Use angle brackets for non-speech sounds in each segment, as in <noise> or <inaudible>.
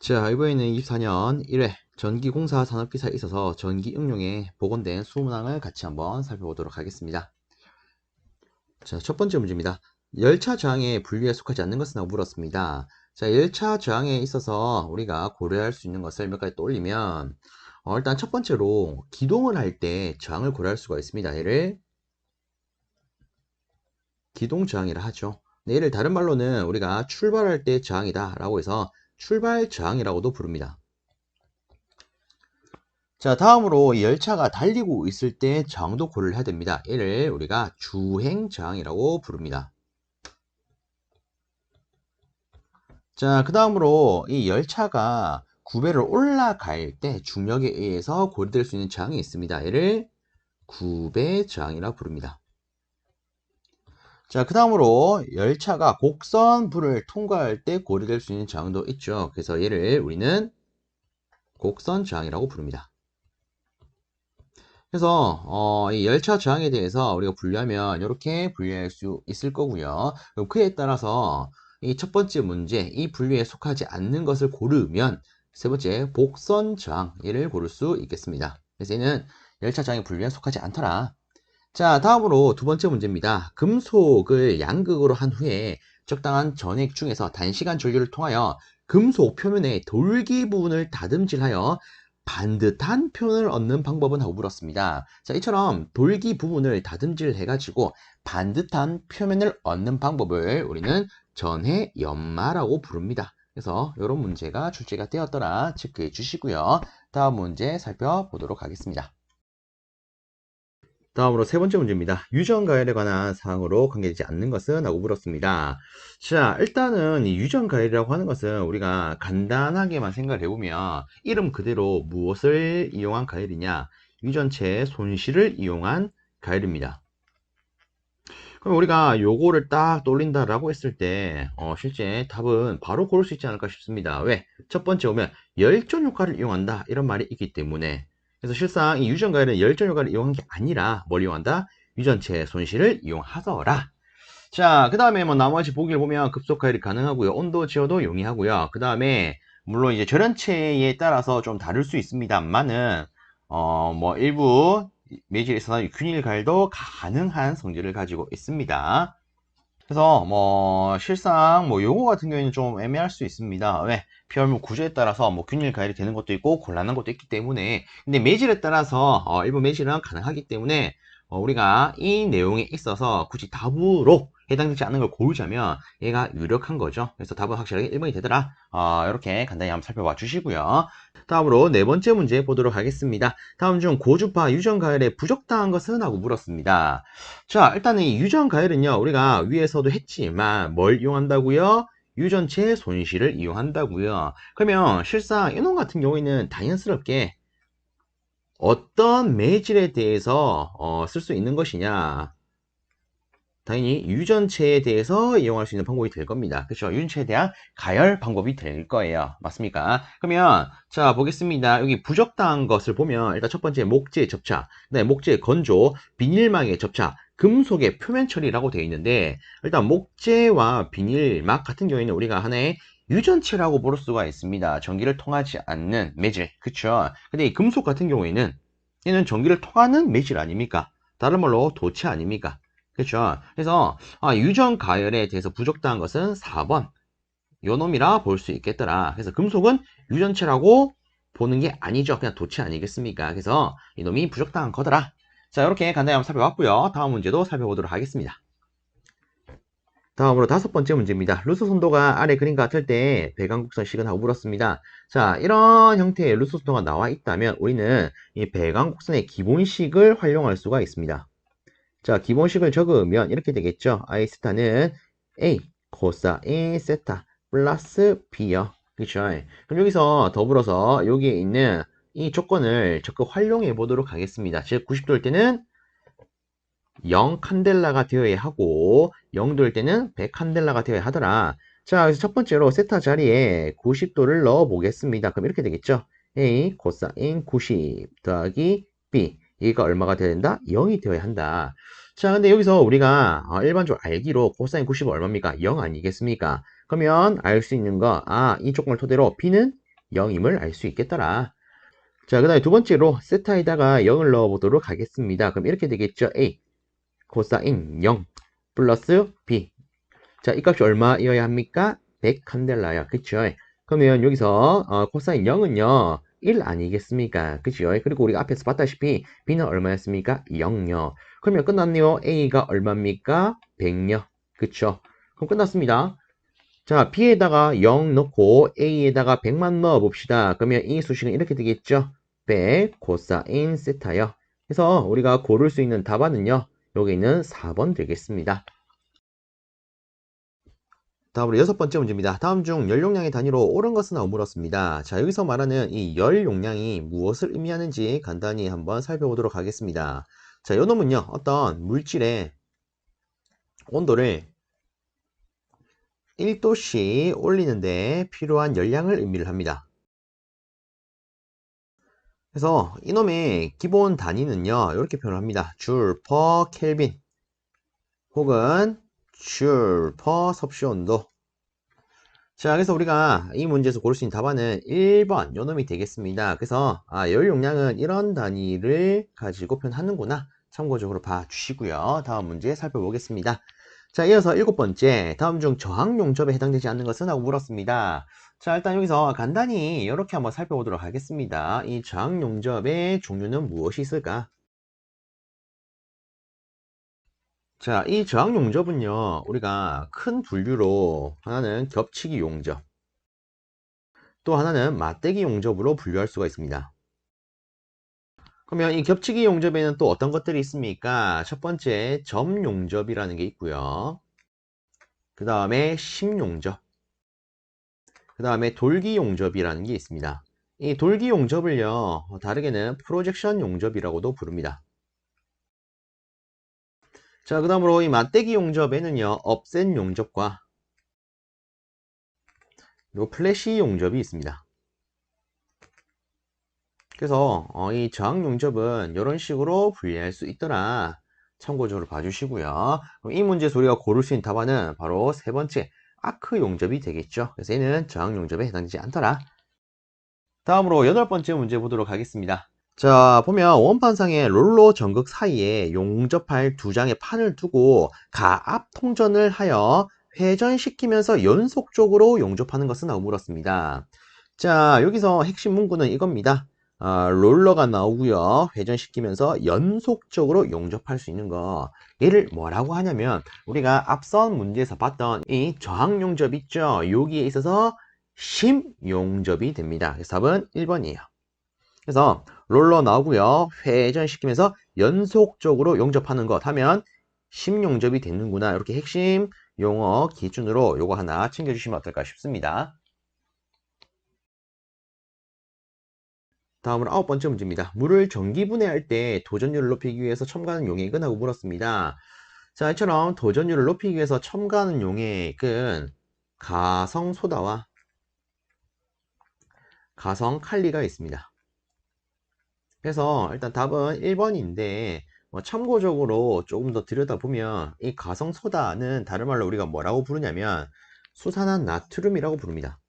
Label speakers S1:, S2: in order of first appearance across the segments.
S1: 자, 이번에는 24년 1회 전기공사 산업기사에 있어서 전기 응용에 복원된 20문항을 같이 한번 살펴보도록 하겠습니다. 자, 첫 번째 문제입니다. 열차 저항의 분류에 속하지 않는 것은 물었습니다. 자, 열차 저항에 있어서 우리가 고려할 수 있는 것을 몇 가지 떠올리면 어, 일단 첫 번째로 기동을 할 때 저항을 고려할 수가 있습니다. 얘를 기동 저항이라 하죠. 네, 얘를 다른 말로는 우리가 출발할 때 저항이다 라고 해서 출발 저항이라고도 부릅니다. 자, 다음으로 열차가 달리고 있을 때 저항도 고려를 해야 됩니다. 얘를 우리가 주행 저항이라고 부릅니다. 자, 그 다음으로 이 열차가 구배를 올라갈 때 중력에 의해서 고려될 수 있는 저항이 있습니다. 얘를 구배 저항이라고 부릅니다. 자, 그 다음으로 열차가 곡선부를 통과할 때 고려될 수 있는 저항도 있죠. 그래서 얘를 우리는 곡선 저항이라고 부릅니다. 그래서 어, 이 열차 저항에 대해서 우리가 분류하면 이렇게 분류할 수 있을 거고요. 그에 따라서 이 첫 번째 문제, 이 분류에 속하지 않는 것을 고르면 세 번째 복선 저항 얘를 고를 수 있겠습니다. 그래서 얘는 열차 저항의 분류에 속하지 않더라. 자, 다음으로 두 번째 문제입니다. 금속을 양극으로 한 후에 적당한 전액 중에서 단시간 전류를 통하여 금속 표면의 돌기 부분을 다듬질하여 반듯한 표현을 얻는 방법은 하고 물었습니다. 자, 이처럼 돌기 부분을 다듬질 해가지고 반듯한 표면을 얻는 방법을 우리는 전해 연마라고 부릅니다. 그래서 이런 문제가 출제가 되었더라 체크해 주시고요. 다음 문제 살펴보도록 하겠습니다. 다음으로 세 번째 문제입니다. 유전 가열에 관한 사항으로 관계되지 않는 것은? 하고 물었습니다. 자, 일단은 이 유전 가열이라고 하는 것은 우리가 간단하게만 생각을 해보면 이름 그대로 무엇을 이용한 가열이냐? 유전체의 손실을 이용한 가열입니다. 그럼 우리가 요거를 딱 떠올린다라고 했을 때 어, 실제 답은 바로 고를 수 있지 않을까 싶습니다. 왜? 첫 번째 오면 열전 효과를 이용한다 이런 말이 있기 때문에 그래서 실상 이 유전 가열은 열전 효과를 이용한 게 아니라 뭘 이용한다? 유전체 손실을 이용하더라. 자, 그 다음에 뭐 나머지 보기를 보면 급속 가열이 가능하고요. 온도 지어도 용이하고요. 그 다음에 물론 이제 절연체에 따라서 좀 다를 수 있습니다만은 어 뭐 일부 매질에 있어서 균일 가열도 가능한 성질을 가지고 있습니다. 그래서 뭐 실상 뭐 요거 같은 경우에는 좀 애매할 수 있습니다. 왜? 피열물 구조에 따라서 뭐 균일 가열이 되는 것도 있고 곤란한 것도 있기 때문에 근데 매질에 따라서 어, 일부 매질은 가능하기 때문에 어, 우리가 이 내용에 있어서 굳이 답으로 해당되지 않는 걸 고르자면 얘가 유력한 거죠. 그래서 답은 확실하게 1번이 되더라. 어, 이렇게 간단히 한번 살펴봐 주시고요. 다음으로 네 번째 문제 보도록 하겠습니다. 다음 중 고주파 유전 가열에 부적당한 것은? 하고 물었습니다. 자, 일단은 이 유전 가열은요, 우리가 위에서도 했지만 뭘 이용한다고요? 유전체 손실을 이용한다고요. 그러면 실상 이놈 같은 경우에는 당연스럽게 어떤 매질에 대해서 어, 쓸 수 있는 것이냐 당연히 유전체에 대해서 이용할 수 있는 방법이 될 겁니다. 그렇죠? 유전체에 대한 가열 방법이 될 거예요. 맞습니까? 그러면 자 보겠습니다. 여기 부적당한 것을 보면 일단 첫 번째 목재 접착, 그다음에 목재 건조, 비닐막의 접착, 금속의 표면 처리라고 되어 있는데 일단 목재와 비닐막 같은 경우에는 우리가 하나의 유전체라고 볼 수가 있습니다. 전기를 통하지 않는 매질, 그쵸? 근데 이 금속 같은 경우에는 얘는 전기를 통하는 매질 아닙니까? 다른 말로 도체 아닙니까? 그렇죠. 그래서 아, 유전 가열에 대해서 부적당한 것은 4번 요놈이라 볼 수 있겠더라. 그래서 금속은 유전체라고 보는 게 아니죠. 그냥 도체 아니겠습니까? 그래서 이놈이 부적당한 거더라. 자, 이렇게 간단히 한번 살펴봤고요. 다음 문제도 살펴보도록 하겠습니다. 다음으로 다섯 번째 문제입니다. 루스 선도가 아래 그림과 같을 때 배관곡선식은 하고 물었습니다. 자, 이런 형태의 루스 선도가 나와 있다면 우리는 이 배관곡선의 기본식을 활용할 수가 있습니다. 자, 기본식을 적으면 이렇게 되겠죠. i 스타는 a 코사인 세타 플러스 b요. 그렇죠. 그럼 여기서 더불어서 여기에 있는 이 조건을 적극 활용해 보도록 하겠습니다. 즉 90도일 때는 0 칸델라가 되어야 하고 0도일 때는 100 칸델라가 되어야 하더라. 자, 그래서 첫 번째로 세타 자리에 90도를 넣어 보겠습니다. 그럼 이렇게 되겠죠. a 코사인 90 더하기 b 얘가 얼마가 되어야 된다? 0이 되어야 한다. 자, 근데 여기서 우리가 어, 일반적으로 알기로 코사인 90은 얼마입니까? 0 아니겠습니까? 그러면 알 수 있는 거, 아, 이 조건을 토대로 b는 0임을 알 수 있겠더라. 자, 그 다음에 두 번째로 세타에다가 0을 넣어보도록 하겠습니다. 그럼 이렇게 되겠죠. A 코사인 0 플러스 B 자, 이 값이 얼마여야 합니까? 100 칸델라요. 그쵸? 그러면 여기서 어, 코사인 0은요. 1 아니겠습니까? 그죠? 그리고 우리가 앞에서 봤다시피 B는 얼마였습니까? 0요. 그러면 끝났네요. A가 얼마입니까? 100요. 그쵸? 그럼 끝났습니다. 자, B에다가 0 넣고 A에다가 100만 넣어 봅시다. 그러면 이 수식은 이렇게 되겠죠? 100 코사인 세타요. 그래서 우리가 고를 수 있는 답안은요. 여기 있는 4번 되겠습니다. 다음으로 여섯 번째 문제입니다. 다음 중 열용량의 단위로 옳은 것은 나오 물었습니다. 자, 여기서 말하는 이 열용량이 무엇을 의미하는지 간단히 한번 살펴보도록 하겠습니다. 자, 요 놈은요, 어떤 물질의 온도를 1도씩 올리는데 필요한 열량을 의미를 합니다. 그래서 이놈의 기본 단위는요, 이렇게 표현을 합니다. 줄 per 켈빈 혹은 줄 per 섭씨 온도. 자, 그래서 우리가 이 문제에서 고를 수 있는 답안은 1번 요놈이 되겠습니다. 그래서 아, 열 용량은 이런 단위를 가지고 표현하는구나. 참고적으로 봐주시고요. 다음 문제 살펴보겠습니다. 자, 이어서 일곱 번째, 다음 중 저항 용접에 해당되지 않는 것은? 하고 물었습니다. 자, 일단 여기서 간단히 이렇게 한번 살펴보도록 하겠습니다. 이 저항 용접의 종류는 무엇이 있을까? 자, 이 저항 용접은요, 우리가 큰 분류로 하나는 겹치기 용접, 또 하나는 맞대기 용접으로 분류할 수가 있습니다. 그러면 이 겹치기 용접에는 또 어떤 것들이 있습니까? 첫 번째 점 용접이라는 게 있고요. 그 다음에 심 용접. 그 다음에 돌기 용접이라는 게 있습니다. 이 돌기 용접을요, 다르게는 프로젝션 용접이라고도 부릅니다. 자, 그 다음으로 이 맞대기 용접에는요, 업셋 용접과 그리고 플래시 용접이 있습니다. 그래서 어, 이 저항 용접은 이런 식으로 분리할 수 있더라. 참고적으로 봐주시고요. 이 문제에서 우리가 고를 수 있는 답안은 바로 세 번째 아크 용접이 되겠죠. 그래서 얘는 저항 용접에 해당되지 않더라. 다음으로 여덟 번째 문제 보도록 하겠습니다. 자 보면 원판상의 롤러 전극 사이에 용접할 두 장의 판을 두고 가압 통전을 하여 회전시키면서 연속적으로 용접하는 것은 나고 물었습니다. 자 여기서 핵심 문구는 이겁니다. 어, 롤러가 나오고요. 회전시키면서 연속적으로 용접할 수 있는 거. 얘를 뭐라고 하냐면 우리가 앞선 문제에서 봤던 이 저항 용접 있죠. 여기에 있어서 심 용접이 됩니다. 그래서 답은 1번이에요. 그래서 롤러 나오고요. 회전시키면서 연속적으로 용접하는 것 하면 심 용접이 되는구나. 이렇게 핵심 용어 기준으로 요거 하나 챙겨주시면 어떨까 싶습니다. 다음으로 아홉 번째 문제입니다. 물을 전기 분해할 때 도전율을 높이기 위해서 첨가하는 용액은? 하고 물었습니다. 자, 이처럼 도전율을 높이기 위해서 첨가하는 용액은 가성 소다와 가성 칼리가 있습니다. 그래서 일단 답은 1번인데 뭐 참고적으로 조금 더 들여다보면 이 가성소다는 다른 말로 우리가 뭐라고 부르냐면 수산화 나트륨이라고 부릅니다.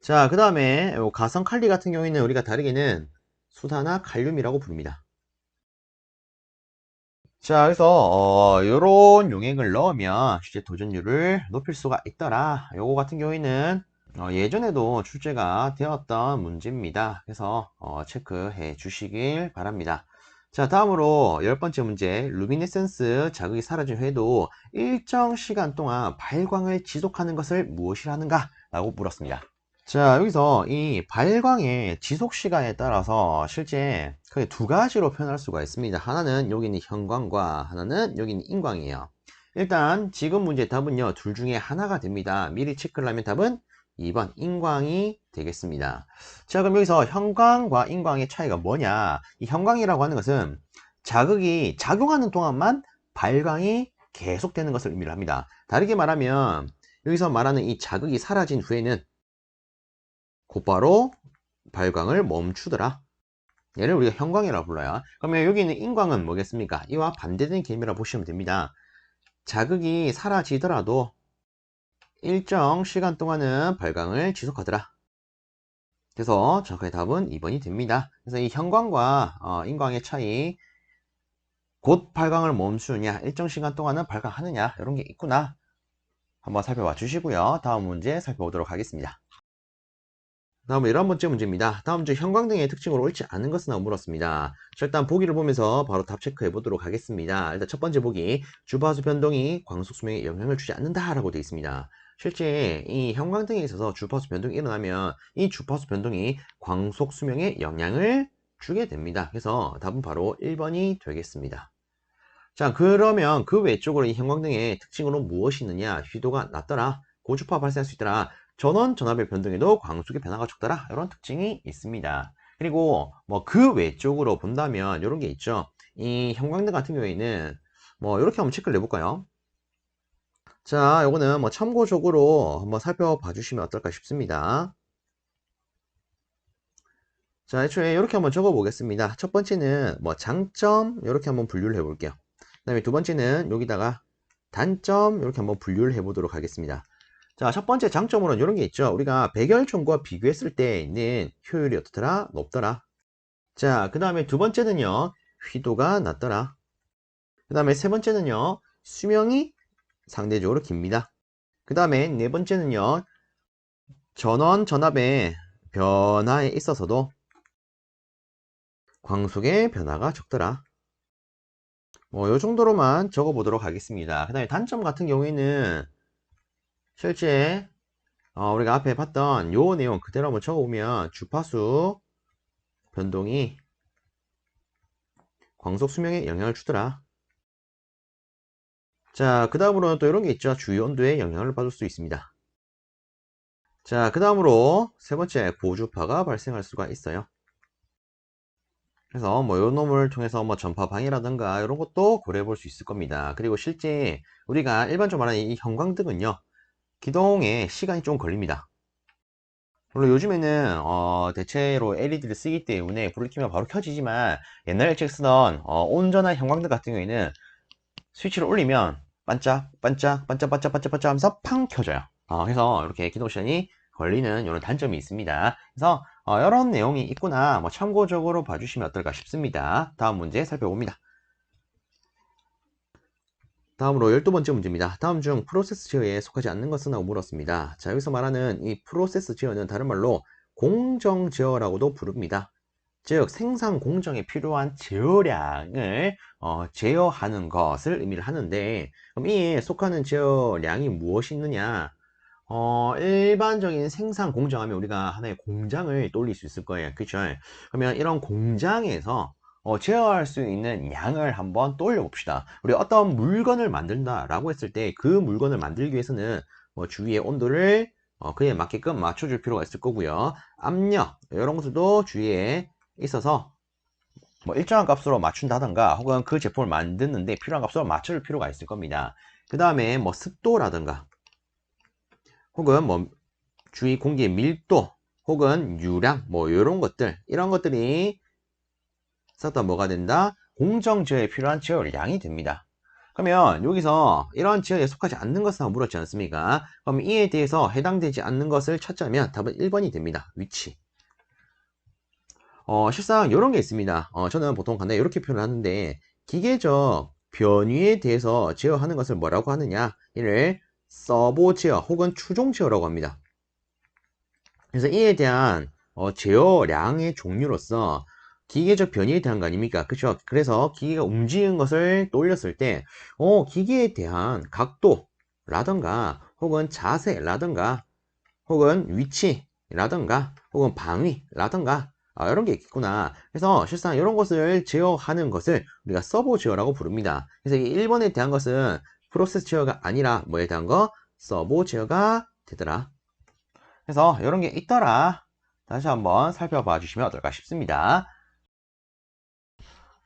S1: 자, 그 다음에 가성 칼리 같은 경우에는 우리가 다르게는 수산화 칼륨이라고 부릅니다. 자, 그래서 어, 이런 용액을 넣으면 실제 도전율을 높일 수가 있더라. 요거 같은 경우에는 어, 예전에도 출제가 되었던 문제입니다. 그래서 어, 체크해 주시길 바랍니다. 자, 다음으로 열 번째 문제. 루미네센스 자극이 사라진 후에도 일정 시간 동안 발광을 지속하는 것을 무엇이라는가? 라고 물었습니다. 자, 여기서 이 발광의 지속 시간에 따라서 실제 크게 두 가지로 표현할 수가 있습니다. 하나는 여기 있는 형광과 하나는 여기 있는 인광이에요. 일단 지금 문제 답은요, 둘 중에 하나가 됩니다. 미리 체크를 하면 답은 2번 인광이 되겠습니다. 자, 그럼 여기서 형광과 인광의 차이가 뭐냐? 이 형광이라고 하는 것은 자극이 작용하는 동안만 발광이 계속되는 것을 의미를 합니다. 다르게 말하면 여기서 말하는 이 자극이 사라진 후에는 곧바로 발광을 멈추더라. 얘를 우리가 형광이라고 불러요. 그러면 여기 있는 인광은 뭐겠습니까? 이와 반대되는 개념이라고 보시면 됩니다. 자극이 사라지더라도 일정 시간 동안은 발광을 지속하더라. 그래서 정확하게 답은 2번이 됩니다. 그래서 이 형광과 어, 인광의 차이 곧 발광을 멈추느냐 일정 시간 동안은 발광하느냐 이런 게 있구나 한번 살펴봐 주시고요. 다음 문제 살펴보도록 하겠습니다. 다음 은 11번째 문제입니다. 다음 중 형광등의 특징으로 옳지 않은 것은 물었습니다. 자, 일단 보기를 보면서 바로 답 체크해 보도록 하겠습니다. 일단 첫 번째 보기, 주파수 변동이 광속 수명에 영향을 주지 않는다 라고 되어 있습니다. 실제 이 형광등에 있어서 주파수 변동이 일어나면 이 주파수 변동이 광속 수명에 영향을 주게 됩니다. 그래서 답은 바로 1번이 되겠습니다. 자, 그러면 그 외쪽으로 이 형광등의 특징으로 무엇이 있느냐? 휘도가 낮더라. 고주파 발생할 수 있더라. 전원 전압의 변동에도 광속의 변화가 적더라. 이런 특징이 있습니다. 그리고 뭐 그 외쪽으로 본다면 이런 게 있죠. 이 형광등 같은 경우에는 뭐 이렇게 한번 체크를 내볼까요? 자, 요거는 뭐 참고적으로 한번 살펴봐 주시면 어떨까 싶습니다. 자, 애초에 이렇게 한번 적어 보겠습니다. 첫 번째는 뭐 장점 이렇게 한번 분류를 해 볼게요. 그 다음에 두 번째는 여기다가 단점 이렇게 한번 분류를 해 보도록 하겠습니다. 자, 첫 번째 장점으로는 이런 게 있죠. 우리가 백열총과 비교했을 때 있는 효율이 어떻더라? 높더라. 자, 그 다음에 두 번째는요. 휘도가 낮더라. 그 다음에 세 번째는요. 수명이 상대적으로 깁니다. 그 다음에 네 번째는요. 전원 전압의 변화에 있어서도 광속의 변화가 적더라. 뭐, 요 정도로만 적어 보도록 하겠습니다. 그 다음에 단점 같은 경우에는 실제 어, 우리가 앞에 봤던 요 내용 그대로 한번 적어보면 주파수 변동이 광속 수명에 영향을 주더라. 자, 그 다음으로는 또 이런 게 있죠. 주요 온도에 영향을 받을 수 있습니다. 자, 그 다음으로 세 번째 고주파가 발생할 수가 있어요. 그래서 뭐요 놈을 통해서 뭐 전파 방해라든가 이런 것도 고려해 볼 수 있을 겁니다. 그리고 실제 우리가 일반적으로 말하는 이 형광등은요. 기동에 시간이 좀 걸립니다. 물론 요즘에는 어, 대체로 LED를 쓰기 때문에 불을 켜면 바로 켜지지만 옛날에 책 쓰던 어, 온전한 형광등 같은 경우에는 스위치를 올리면 반짝 반짝 반짝 반짝 반짝 반짝 하면서 팡 켜져요. 어, 그래서 이렇게 시간이 걸리는 이런 단점이 있습니다. 그래서 어, 이런 내용이 있구나 뭐 참고적으로 봐주시면 어떨까 싶습니다. 다음 문제 살펴봅니다. 다음으로 12번째 문제입니다. 다음 중 프로세스 제어에 속하지 않는 것은 하고 물었습니다. 자, 여기서 말하는 이 프로세스 제어는 다른 말로 공정 제어라고도 부릅니다. 즉 생산 공정에 필요한 제어량을 어, 제어하는 것을 의미를 하는데 그럼 이에 속하는 제어량이 무엇이 있느냐? 어, 일반적인 생산 공정 하면 우리가 하나의 공장을 떠올릴 수 있을 거예요. 그죠 그러면 이런 공장에서 어, 제어할 수 있는 양을 한번 떠올려 봅시다. 우리 어떤 물건을 만든다 라고 했을 때 그 물건을 만들기 위해서는 뭐 주위의 온도를 어, 그에 맞게끔 맞춰줄 필요가 있을 거고요. 압력 이런 것들도 주위에 있어서 뭐 일정한 값으로 맞춘다던가 혹은 그 제품을 만드는데 필요한 값으로 맞춰줄 필요가 있을 겁니다. 그 다음에 뭐 습도라든가 혹은 뭐 주위 공기의 밀도 혹은 유량 뭐 이런 것들 이런 것들이 싹다 뭐가 된다? 공정제어에 필요한 제어량이 됩니다. 그러면 여기서 이런 지역에 속하지 않는 것을 물었지 않습니까? 그럼 이에 대해서 해당되지 않는 것을 찾자면 답은 1번이 됩니다. 위치. 어, 실상 이런 게 있습니다. 어, 저는 보통 간단히 이렇게 표현을 하는데 기계적 변이에 대해서 제어하는 것을 뭐라고 하느냐 이를 서보 제어 혹은 추종 제어라고 합니다. 그래서 이에 대한 어, 제어량의 종류로서 기계적 변이에 대한 거 아닙니까? 그렇죠? 그래서 기계가 움직이는 것을 떠올렸을 때 어, 기계에 대한 각도라던가 혹은 자세라던가 혹은 위치라던가 혹은 방위라던가 아, 이런 게 있겠구나. 그래서 실상 이런 것을 제어하는 것을 우리가 서버 제어라고 부릅니다. 그래서 이 1번에 대한 것은 프로세스 제어가 아니라 뭐에 대한 거? 서버 제어가 되더라. 그래서 이런 게 있더라. 다시 한번 살펴봐 주시면 어떨까 싶습니다.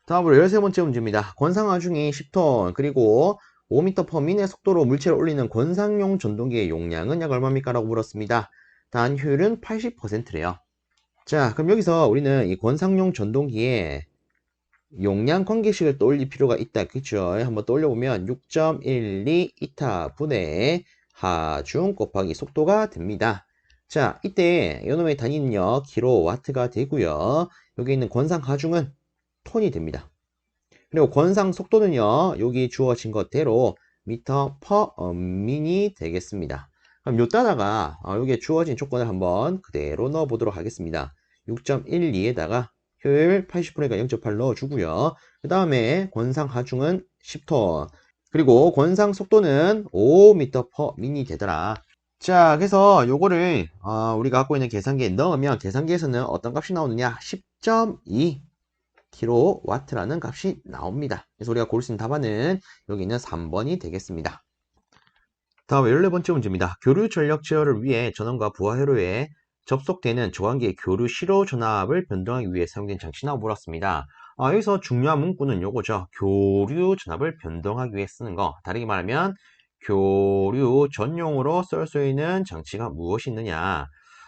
S1: 다음으로 13번째 문제입니다. 권상화중이 10톤 그리고 5m per min의 속도로 물체를 올리는 권상용 전동기의 용량은 약 얼마입니까? 라고 물었습니다. 단 효율은 80%래요. 자, 그럼 여기서 우리는 이 권상용 전동기에 용량 관계식을 떠올릴 필요가 있다. 그쵸? 한번 떠올려보면 6.12 이타 분의 하중 곱하기 속도가 됩니다. 자, 이때 요놈의 단위는요, 킬로와트가 되고요. 여기 있는 권상 하중은 톤이 됩니다. 그리고 권상 속도는요, 여기 주어진 것대로 미터 퍼 민이 되겠습니다. 그럼 요따다가 어, 여기에 주어진 조건을 한번 그대로 넣어 보도록 하겠습니다. 6.12에다가 효율 80%가 0.8 넣어주고요. 그 다음에 권상 하중은 10톤 그리고 권상 속도는 5m per min이 되더라. 자, 그래서 요거를 어, 우리가 갖고 있는 계산기에 넣으면 계산기에서는 어떤 값이 나오느냐? 10.2 kW라는 값이 나옵니다. 그래서 우리가 고를 수 있는 답안은 여기 있는 3번이 되겠습니다. 다음 14번째 문제입니다. 교류 전력 제어를 위해 전원과 부하 회로에 접속되는 조관기의 교류 시로 전압을 변동하기 위해 사용된 장치나 물었습니다. 아, 여기서 중요한 문구는 요거죠. 교류 전압을 변동하기 위해 쓰는 거. 다르게 말하면 교류 전용으로 쓸 수 있는 장치가 무엇이 있느냐.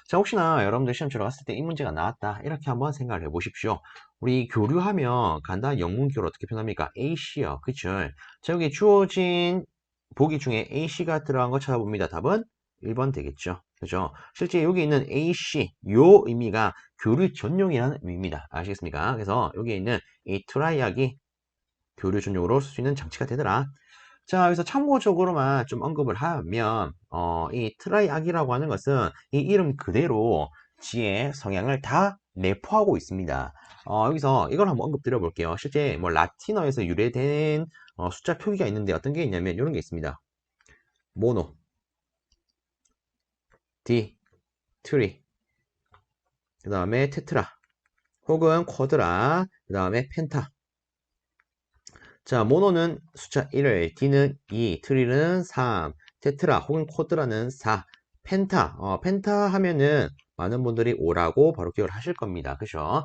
S1: 자, 혹시나 여러분들 시험 치러 갔을 때 이 문제가 나왔다. 이렇게 한번 생각을 해 보십시오. 우리 교류하면 간단한 영문교로 어떻게 표현합니까? AC요. 그쵸? 자, 여기 주어진 보기 중에 AC가 들어간 거 찾아봅니다. 답은 1번 되겠죠. 그죠? 실제 여기 있는 AC, 요 의미가 교류 전용이라는 의미입니다. 아시겠습니까? 그래서 여기 있는 이 트라이악이 교류 전용으로 쓸 수 있는 장치가 되더라. 자, 여기서 참고적으로만 좀 언급을 하면, 어, 이 트라이악이라고 하는 것은 이 이름 그대로 지의 성향을 다 내포하고 있습니다. 어, 여기서 이걸 한번 언급 드려볼게요. 실제 뭐 라틴어에서 유래된 어, 숫자 표기가 있는데 어떤 게 있냐면 이런 게 있습니다. 모노, 디, 트리, 그 다음에 테트라, 혹은 쿼드라, 그 다음에 펜타. 자, 모노는 숫자 1을, D는 2, 트리는 3, 테트라 혹은 쿼드라는 4, 펜타. 어, 펜타 하면은 많은 분들이 5라고 바로 기억을 하실 겁니다. 그죠?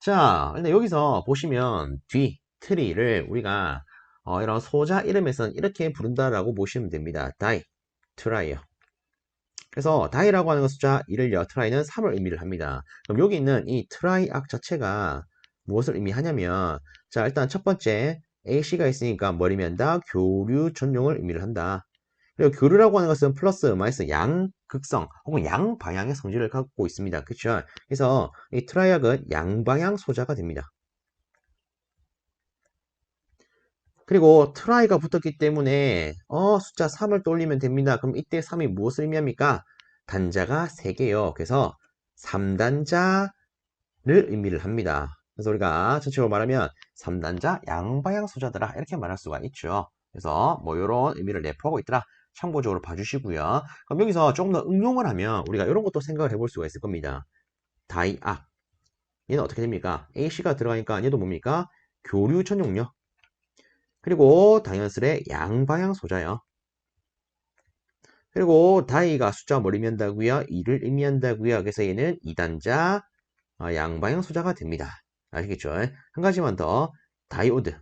S1: 자, 근데 여기서 보시면 뒤, 트리를 우리가 어, 이런 소자 이름에서는 이렇게 부른다라고 보시면 됩니다. 다이, 트라이어. 그래서 다이라고 하는 숫자 1을요, 트라이는 3을 의미를 합니다. 그럼 여기 있는 이 트라이악 자체가 무엇을 의미하냐면 자, 일단 첫 번째 AC가 있으니까 머리면 한다? 교류 전용을 의미를 한다. 그리고 교류라고 하는 것은 플러스, 마이너스, 양극성 혹은 양방향의 성질을 갖고 있습니다. 그렇죠? 그래서 이 트라이악은 양방향 소자가 됩니다. 그리고 트라이가 붙었기 때문에 어 숫자 3을 떠올리면 됩니다. 그럼 이때 3이 무엇을 의미합니까? 단자가 3개요. 그래서 3단자를 의미를 합니다. 그래서 우리가 전체적으로 말하면 3단자 양방향 소자더라 이렇게 말할 수가 있죠. 그래서 뭐 이런 의미를 내포하고 있더라. 참고적으로 봐주시고요. 그럼 여기서 조금 더 응용을 하면 우리가 이런 것도 생각을 해볼 수가 있을 겁니다. 다이악 얘는 어떻게 됩니까? AC가 들어가니까 얘도 뭡니까? 교류 전용력 그리고 당연스레 양방향 소자요. 그리고 다이가 숫자 머리 면다고요 2를 의미한다고요. 그래서 얘는 2단자 어, 양방향 소자가 됩니다. 아시겠죠? 한 가지만 더 다이오드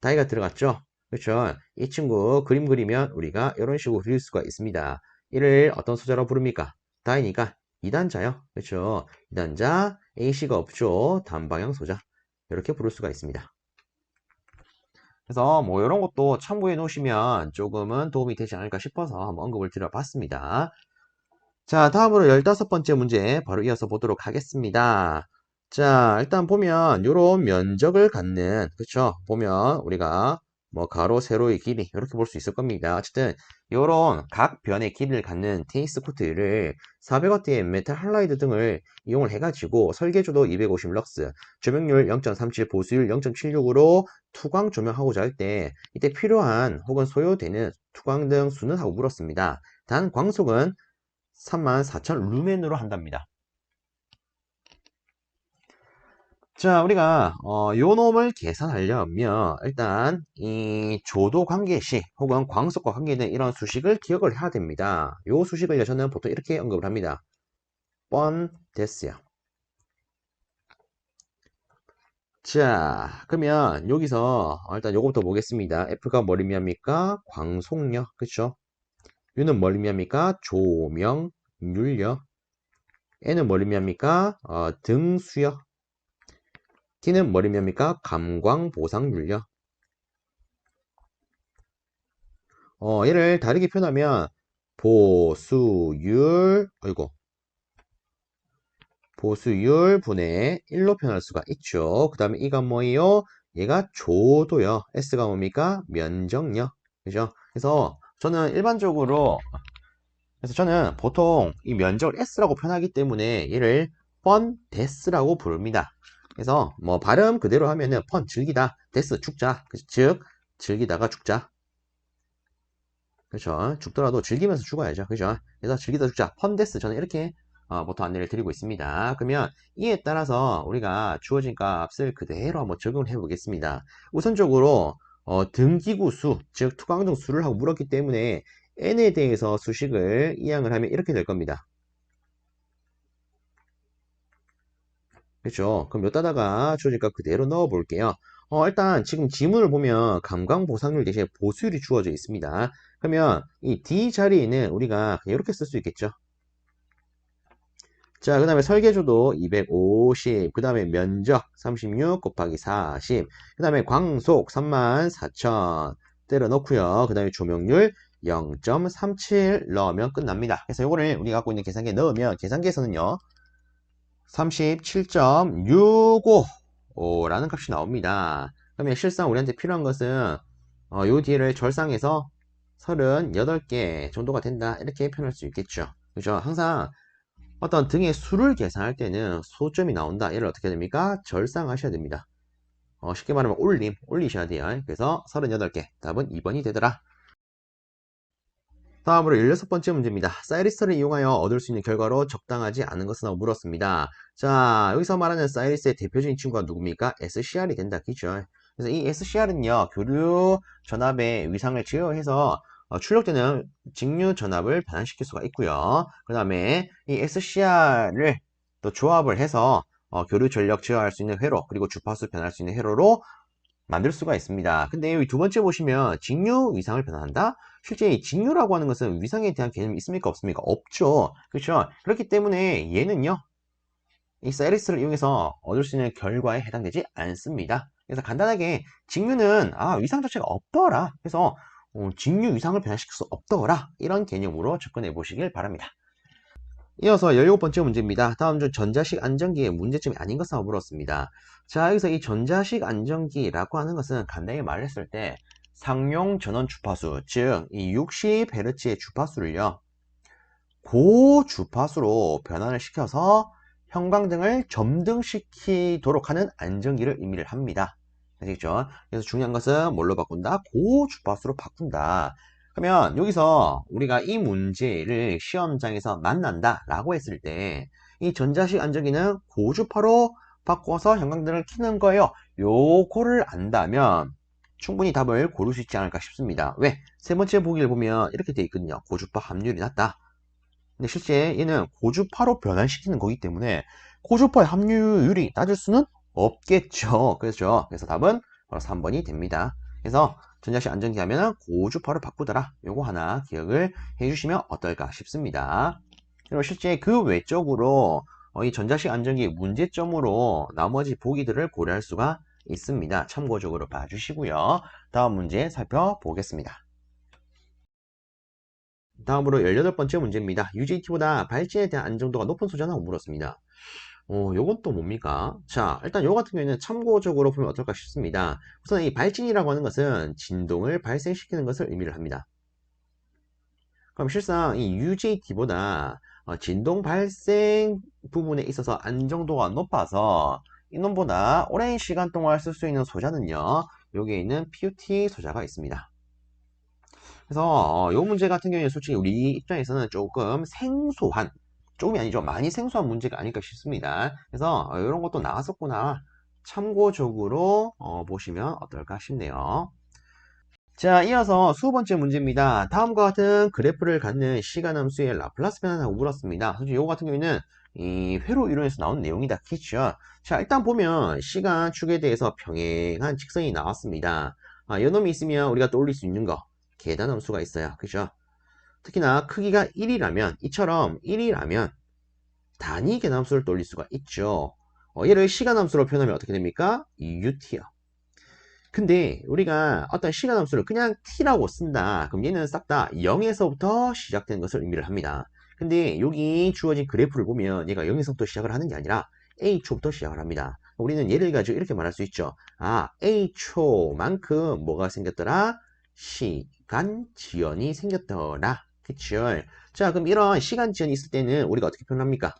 S1: 다이가 들어갔죠? 그렇죠? 이 친구 그림 그리면 우리가 이런 식으로 그릴 수가 있습니다. 이를 어떤 소자로 부릅니까? 다이니까 2단자요. 그렇죠? 2단자 AC가 없죠. 단방향 소자 이렇게 부를 수가 있습니다. 그래서 뭐 이런 것도 참고해 놓으시면 조금은 도움이 되지 않을까 싶어서 한번 언급을 드려봤습니다. 자, 다음으로 15번째 문제 바로 이어서 보도록 하겠습니다. 자, 일단 보면 이런 면적을 갖는 그쵸? 보면 우리가 뭐 가로, 세로의 길이 이렇게 볼 수 있을 겁니다. 어쨌든 이런 각 변의 길이를 갖는 테니스 코트를 400W의 메탈 할라이드 등을 이용을 해가지고 설계조도 250 럭스, 조명률 0.37, 보수율 0.76으로 투광 조명하고자 할 때 이때 필요한 혹은 소요되는 투광 등 수는 하고 물었습니다. 단 광속은 34,000 루멘으로 한답니다. 자, 우리가 어, 요 놈을 계산하려면 일단 이 조도 관계식 혹은 광속과 관계된 이런 수식을 기억을 해야 됩니다. 요 수식을 저는 보통 이렇게 언급을 합니다. 뻔 됐어요. 자, 그러면 여기서 일단 요거부터 보겠습니다. F가 뭘 의미합니까? 광속력, 그쵸? U는 뭘 의미합니까? 조명률력. N은 뭘 의미합니까? 어, 등수역. T는 뭘 의미합니까? 감광 보상 윤력. 어, 얘를 다르게 표현하면 보수율, 아이고. 보수율 분의 1로 표현할 수가 있죠. 그 다음에 이가 뭐예요? 얘가 조도요. S가 뭡니까? 면적력. 그죠? 그래서 저는 일반적으로 그래서 저는 보통 이 면적을 S라고 표현하기 때문에 얘를 펀 데스라고 부릅니다. 그래서 뭐 발음 그대로 하면은 펀 즐기다, 데스 죽자. 즉 즐기다가 죽자. 그렇죠. 죽더라도 즐기면서 죽어야죠. 그죠? 그래서 즐기다 죽자. 펀 데스 저는 이렇게 어, 보통 안내를 드리고 있습니다. 그러면 이에 따라서 우리가 주어진 값을 그대로 한번 적용을 해 보겠습니다. 우선적으로 어, 등기구 수, 즉 투광등 수를 하고 물었기 때문에 n에 대해서 수식을 이항을 하면 이렇게 될 겁니다. 그렇죠. 그럼 여기다가 주어진 값 그대로 넣어 볼게요. 어, 일단 지금 지문을 보면 감광보상률 대신에 보수율이 주어져 있습니다. 그러면 이 D 자리에는 우리가 이렇게 쓸 수 있겠죠. 자, 그 다음에 설계조도 250, 그 다음에 면적 36 곱하기 40, 그 다음에 광속 34,000 때려 넣고요. 그 다음에 조명률 0.37 넣으면 끝납니다. 그래서 요거를 우리가 갖고 있는 계산기에 넣으면 계산기에서는요. 37.65라는 값이 나옵니다. 그러면 실상 우리한테 필요한 것은 어, 요 뒤를 절상해서 38개 정도가 된다. 이렇게 표현할 수 있겠죠. 그죠? 항상 어떤 등의 수를 계산할 때는 소점이 나온다. 얘를 어떻게 됩니까? 절상하셔야 됩니다. 어, 쉽게 말하면 올림, 올리셔야 돼요. 그래서 38개. 답은 2번이 되더라. 다음으로 16번째 문제입니다. 사이리스를 이용하여 얻을 수 있는 결과로 적당하지 않은 것은 하고 물었습니다. 자, 여기서 말하는 사이리스의 대표적인 친구가 누굽니까? SCR이 된다. 그죠? 그래서 이 SCR은요, 교류 전압의 위상을 제어해서 어, 출력되는 직류 전압을 변환시킬 수가 있고요. 그 다음에 이 SCR을 또 조합을 해서 어, 교류 전력 제어할 수 있는 회로 그리고 주파수 변할 수 있는 회로로 만들 수가 있습니다. 근데 여기 두 번째 보시면 직류 위상을 변환한다? 실제 이 직류라고 하는 것은 위상에 대한 개념이 있습니까? 없습니까? 없죠. 그렇죠? 그렇기 때문에 얘는요. 이 사이리스를 이용해서 얻을 수 있는 결과에 해당되지 않습니다. 그래서 간단하게 직류는 아 위상 자체가 없더라. 그래서 어, 직류 위상을 변화시킬 수 없더라. 이런 개념으로 접근해 보시길 바랍니다. 이어서 17번째 문제입니다. 다음 중 전자식 안전기의 문제점이 아닌 것을 물었습니다. 자, 여기서 이 전자식 안전기라고 하는 것은 간단히 말했을 때 상용 전원 주파수, 즉 이 60Hz의 주파수를요. 고주파수로 변환을 시켜서 형광등을 점등시키도록 하는 안전기를 의미를 합니다. 아시겠죠? 그래서 중요한 것은 뭘로 바꾼다? 고주파수로 바꾼다. 그러면 여기서 우리가 이 문제를 시험장에서 만난다 라고 했을 때 이 전자식 안전기는 고주파로 바꿔서 형광등을 켜는 거예요. 요거를 안다면 충분히 답을 고를 수 있지 않을까 싶습니다. 왜? 세 번째 보기를 보면 이렇게 돼 있거든요. 고주파 함유율이 낮다. 근데 실제 얘는 고주파로 변환시키는 거기 때문에 고주파의 함유율이 낮을 수는 없겠죠. <laughs> 그렇죠. 그래서 답은 바로 3번이 됩니다. 그래서 전자식 안전기 하면 고주파로 바꾸더라. 요거 하나 기억을 해주시면 어떨까 싶습니다. 그리고 실제 그 외적으로 어, 이 전자식 안전기 문제점으로 나머지 보기들을 고려할 수가 있습니다. 참고적으로 봐주시고요. 다음 문제 살펴보겠습니다. 다음으로 18번째 문제입니다. UJT보다 발진에 대한 안정도가 높은 소재는 물었습니다. 어, 요건 또 뭡니까? 자, 일단 요 같은 경우에는 참고적으로 보면 어떨까 싶습니다. 우선 이 발진이라고 하는 것은 진동을 발생시키는 것을 의미를 합니다. 그럼 실상 이 UJT보다 어, 진동 발생 부분에 있어서 안정도가 높아서 이놈보다 오랜 시간 동안 쓸 수 있는 소자는요. 여기에 있는 PUT 소자가 있습니다. 그래서 어, 이 문제 같은 경우에 솔직히 우리 입장에서는 조금 생소한 조금이 아니죠. 많이 생소한 문제가 아닐까 싶습니다. 그래서 어, 이런 것도 나왔었구나. 참고적으로 어, 보시면 어떨까 싶네요. 자, 이어서 수 번째 문제입니다. 다음과 같은 그래프를 갖는 시간 함수의 라플라스 변환을 물었습니다. 솔직히 이거 같은 경우에는 이 회로 이론에서 나온 내용이다. 키죠. 자, 일단 보면 시간 축에 대해서 평행한 직선이 나왔습니다. 아, 요놈이 있으면 우리가 떠올릴 수 있는 거. 계단 함수가 있어요. 그죠? 특히나 크기가 1이라면 이처럼 1이라면 단위 계단 함수를 떠올릴 수가 있죠. 어, 얘를 시간 함수로 표현하면 어떻게 됩니까? UT요. 근데 우리가 어떤 시간 함수를 그냥 t라고 쓴다. 그럼 얘는 싹 다 0에서부터 시작되는 것을 의미를 합니다. 근데 여기 주어진 그래프를 보면 얘가 0에서부터 시작을 하는 게 아니라 a초부터 시작을 합니다. 우리는 예를 가지고 이렇게 말할 수 있죠. 아, a초만큼 뭐가 생겼더라? 시간 지연이 생겼더라. 그쵸? 자, 그럼 이런 시간 지연이 있을 때는 우리가 어떻게 표현합니까?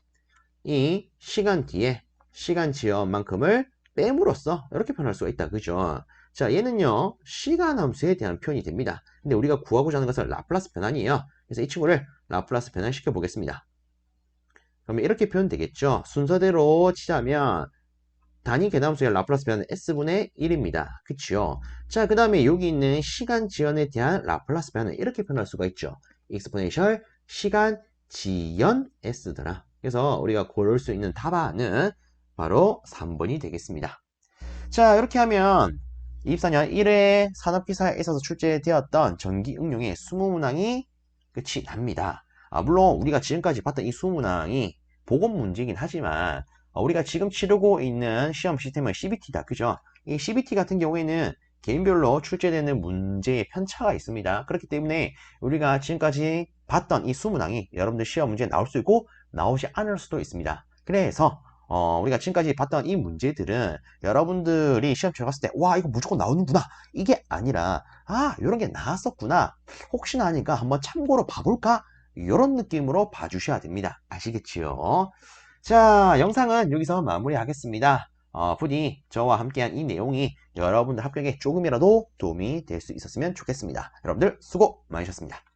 S1: 이 시간 뒤에 시간 지연만큼을 뺨으로써 이렇게 표현할 수가 있다. 그죠? 자, 얘는요, 시간 함수에 대한 표현이 됩니다. 근데 우리가 구하고자 하는 것은 라플라스 변환이에요. 그래서 이 친구를 라플라스 변환시켜 보겠습니다. 그러면 이렇게 표현되겠죠. 순서대로 치자면 단위 계담수의 라플라스 변환은 s분의 1입니다. 그치요? 자, 그 다음에 여기 있는 시간 지연에 대한 라플라스 변환은 이렇게 표현할 수가 있죠. 익스포네셜 시간 지연 s더라. 그래서 우리가 고를 수 있는 답안은 바로 3번이 되겠습니다. 자, 이렇게 하면 24년 1회 산업기사에 있어서 출제되었던 전기 응용의 20문항이 끝이 납니다. 아, 물론 우리가 지금까지 봤던 이 20문항이 보건 문제이긴 하지만 어, 우리가 지금 치르고 있는 시험 시스템은 CBT다. 그죠? 이 CBT 같은 경우에는 개인별로 출제되는 문제의 편차가 있습니다. 그렇기 때문에 우리가 지금까지 봤던 이 20문항이 여러분들 시험 문제에 나올 수 있고 나오지 않을 수도 있습니다. 그래서 어, 우리가 지금까지 봤던 이 문제들은 여러분들이 시험 치 갔을 때, 와, 이거 무조건 나오는구나. 이게 아니라, 아, 이런 게 나왔었구나. 혹시나 하니까 한번 참고로 봐볼까? 이런 느낌으로 봐주셔야 됩니다. 아시겠지요? 자, 영상은 여기서 마무리하겠습니다. 어, 부디 저와 함께한 이 내용이 여러분들 합격에 조금이라도 도움이 될 수 있었으면 좋겠습니다. 여러분들 수고 많으셨습니다.